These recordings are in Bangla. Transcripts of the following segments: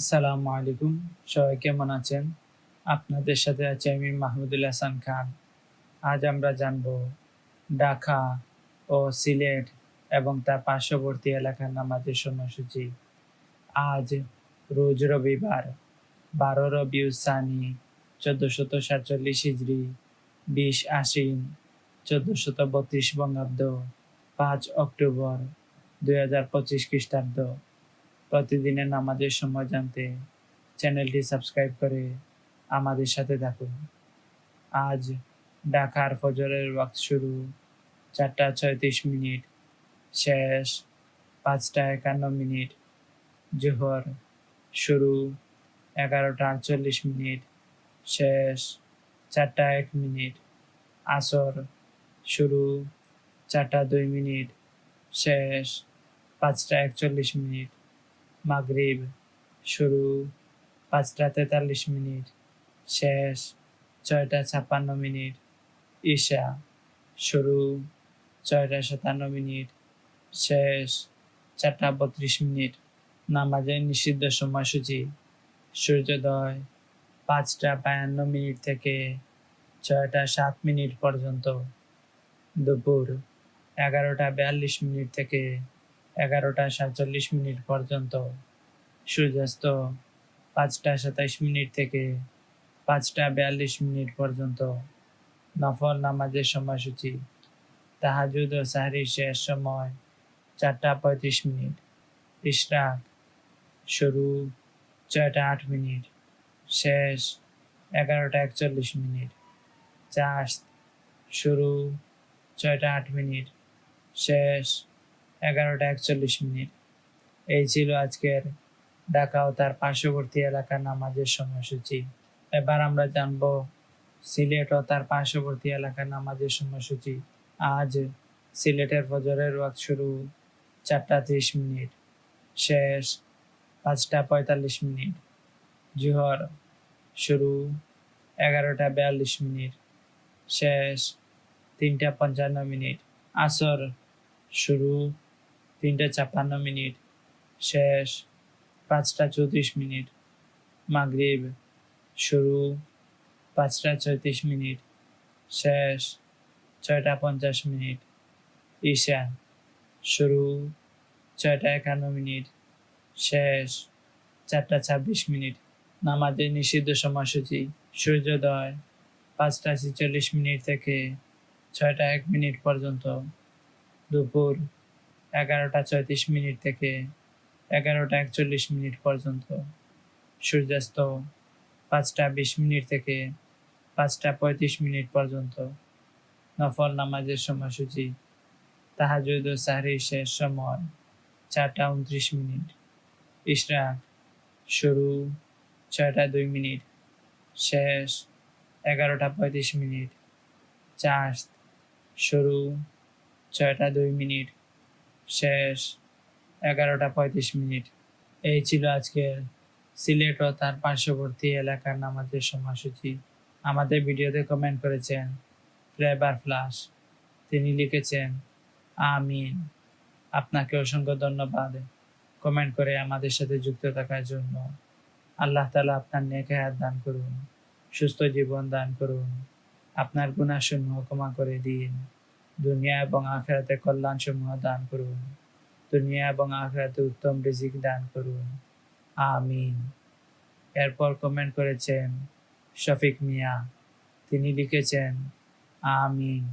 আসসালামু আলাইকুম। সবাই কেমন আছেন? আপনাদের সাথে আছে আমি মাহমুদুল হাসান খান। আজ আমরা জানব ঢাকা ও সিলেট এবং তার পার্শ্ববর্তী এলাকার নামাজের সময়সূচি। আজ রোজ রবিবার, বারো রবিউ সানি, চোদ্দশত সাতচল্লিশ হিজড়ি বিশ আশ্বিন, চোদ্দশত বত্রিশ বঙ্গাব্দ, পাঁচ অক্টোবর, দুই হাজার পঁচিশ খ্রিস্টাব্দ। প্রতিদিনের নামাজের সময় জানতে চ্যানেলটি সাবস্ক্রাইব করে আমাদের সাথে থাকুন। আজ ঢাকার ফজরের ওয়াক্ত শুরু, চারটা ছয়ত্রিশ মিনিট, শেষ পাঁচটা একান্ন মিনিট, জোহর শুরু এগারোটা আটচল্লিশ মিনিট, শেষ চারটা এক মিনিট, আসর শুরু চারটা দুই মিনিট, শেষ পাঁচটা একচল্লিশ মিনিট মাগরিব শুরু, পাঁচটা তেতাল্লিশ মিনিট, শেষ, ছয়টা ছাপ্পান্ন মিনিট, ঈশা শুরু, ছয়টা সাতান্ন মিনিট, শেষ, চারটা বত্রিশ মিনিট, নামাজের নিষিদ্ধ সময়সূচি, সূর্যোদয়, পাঁচটা বায়ান্ন মিনিট থেকে ছয়টা সাত মিনিট পর্যন্ত, দুপুর এগারোটা বিয়াল্লিশ মিনিট থেকে এগারোটা সাতচল্লিশ মিনিট পর্যন্ত, সূর্যাস্ত পাঁচটা সাতাইশ মিনিট থেকে পাঁচটা বিয়াল্লিশ মিনিট পর্যন্ত নফল নামাজের সময়সূচি। তাহাজুদ ও সাহরির শেষ সময় চারটা পঁয়ত্রিশ মিনিট। ইশরাক শুরু ছয়টা আট মিনিট। শেষ এগারোটা একচল্লিশ মিনিট। চাষ শুরু ছয়টা আট মিনিট। শেষ এগারোটা একচল্লিশ মিনিট। এই ছিল আজকের ঢাকা ও তার পার্শ্ববর্তী এলাকার নামাজের সময়সূচি। এবার আমরা জানব সিলেট ও তার পার্শ্ববর্তী এলাকার নামাজের সময়সূচি। আজ সিলেটের ফজরের ওয়াক্ত শুরু চারটা ত্রিশ মিনিট, শেষ পাঁচটা পঁয়তাল্লিশ মিনিট, জোহর শুরু এগারোটা বিয়াল্লিশ মিনিট, শেষ তিনটা পঞ্চান্ন মিনিট, আসর শুরু তিনটা ছাপ্পান্ন মিনিট, শেষ পাঁচটা চৌত্রিশ মিনিট, মাগরিব শুরু পাঁচটা ছয়ত্রিশ মিনিট, শেষ ছয়টা পঞ্চাশ মিনিট, ঈশা শুরু ছয়টা একান্ন মিনিট, শেষ চারটা ছাব্বিশ মিনিট, নামাজের নিষিদ্ধ সময়সূচি, সূর্যোদয় পাঁচটা ছেচল্লিশ মিনিট থেকে ছয়টা এক মিনিট পর্যন্ত, দুপুর এগারোটা ছয়ত্রিশ মিনিট থেকে এগারোটা একচল্লিশ মিনিট পর্যন্ত। সূর্যাস্ত পাঁচটা বিশ মিনিট থেকে পাঁচটা পঁয়ত্রিশ মিনিট পর্যন্ত। নফল নামাজের সময়সূচি। তাহাজুদ ও সাহরির শেষ সময় চারটা উনত্রিশ মিনিট। ইশরাক শুরু ছয়টা দুই মিনিট। শেষ এগারোটা পঁয়ত্রিশ মিনিট। চাষ শুরু ছয়টা দুই মিনিট। শেষ। এগারোটা পঁয়ত্রিশ মিনিট। এই ছিল আজকের সিলেট ও তার পার্শ্ববর্তী এলাকার নামাজের সময়সূচি। আমাদের ভিডিওতে কমেন্ট করেছেন ফ্লেভার ফ্লাশ তিনি লিখেছেন, আমিন। আপনাকে অসংখ্য ধন্যবাদ কমেন্ট করে আমাদের সাথে যুক্ত থাকার জন্য। আল্লাহ তালা আপনার নেক হায়াত দান করুন, সুস্থ জীবন দান করুন। আপনার গুণাসমূহ ক্ষমা করে দিন। দুনিয়া এবং আখেরাতে কল্যাণ সমূহ দান করুন। দুনিয়া এবং আখেরাতে উত্তম রিজিক দান করুন। আমিন। এরপর কমেন্ট করেছেন শফিক মিয়া। তিনি লিখেছেন, আমিন।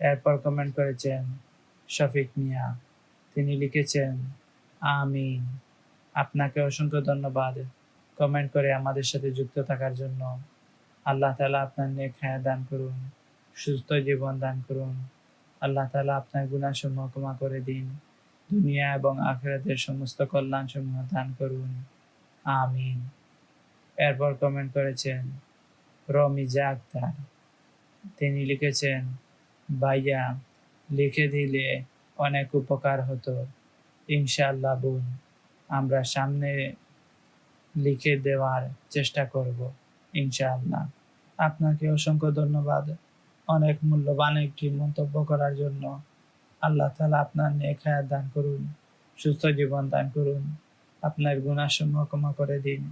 এরপর কমেন্ট করেছেন শফিক মিয়া। তিনি লিখেছেন, আমিন। আপনাকে অসংখ্য ধন্যবাদ কমেন্ট করে আমাদের সাথে যুক্ত থাকার জন্য। আল্লাহ তালা আপনার নেক হায়া দান করুন, সুস্থ জীবন দান করুন। আল্লাহ তালা আপনার গুণাসমূহ ক্ষমা করে দিন। দুনিয়া এবং আখেরাতের সমস্ত কল্যাণ সমূহ দান করুন। আমিন। এরপর কমেন্ট করেছেন রমিজা আক্তার তিনি লিখেছেন, ভাইয়া, লিখে দিলে অনেক উপকার হতো। ইনশাআল্লাহ বোন, আমরা সামনে লিখে দেওয়ার চেষ্টা করব, ইনশাআল্লাহ। আপনাকে অসংখ্য ধন্যবাদ। অনেক মূল্যবান একটি মন্তব্য করার জন্য আল্লাহ তালা আপনার নেক হায়াত দান করুন, সুস্থ জীবন দান করুন, আপনার গুণাসমূহ ক্ষমা করে দিন,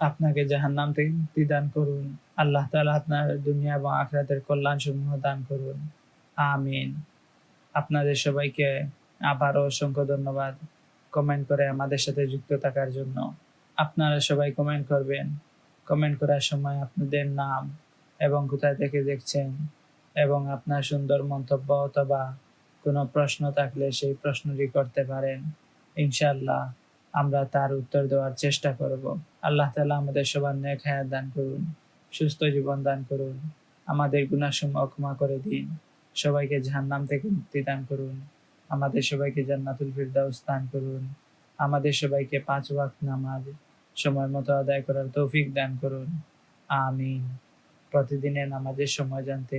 আপনাকে জাহান্নাম থেকে মুক্তি দান করুন, আল্লাহ তাআলা আপনার দুনিয়া এবং আখরাতের কল্যাণ সমূহ দান করুন, আমিন। আপনাদের সবাইকে আবারও অসংখ্য ধন্যবাদ কমেন্ট করে আমাদের সাথে যুক্ত থাকার জন্য। আপনারা সবাই কমেন্ট করবেন, কমেন্ট করার সময় আপনাদের নাম এবং কোথায় থেকে দেখছেন এবং আপনার সুন্দর মন্তব্য অথবা কোনো প্রশ্ন থাকলে সেই প্রশ্নটি করতে পারেন। ইনশাল্লাহ আমরা তার উত্তর দেওয়ার চেষ্টা করব। আল্লাহ তালা আমাদের সবার নেক হায়াত দান করুন, সুস্থ জীবন দান করুন, আমাদের গুণাসমূহ ক্ষমা করে দিন, সবাইকে জাহান্নাম থেকে মুক্তি দান করুন, আমাদের সবাইকে জান্নাতুল ফিরদাউস দান করুন, আমাদের সবাইকে পাঁচ ওয়াক্ত নামাজ সময় মতো আদায় করার তৌফিক দান করুন। আমিন। প্রতিদিনের নামাজের সময় জানতে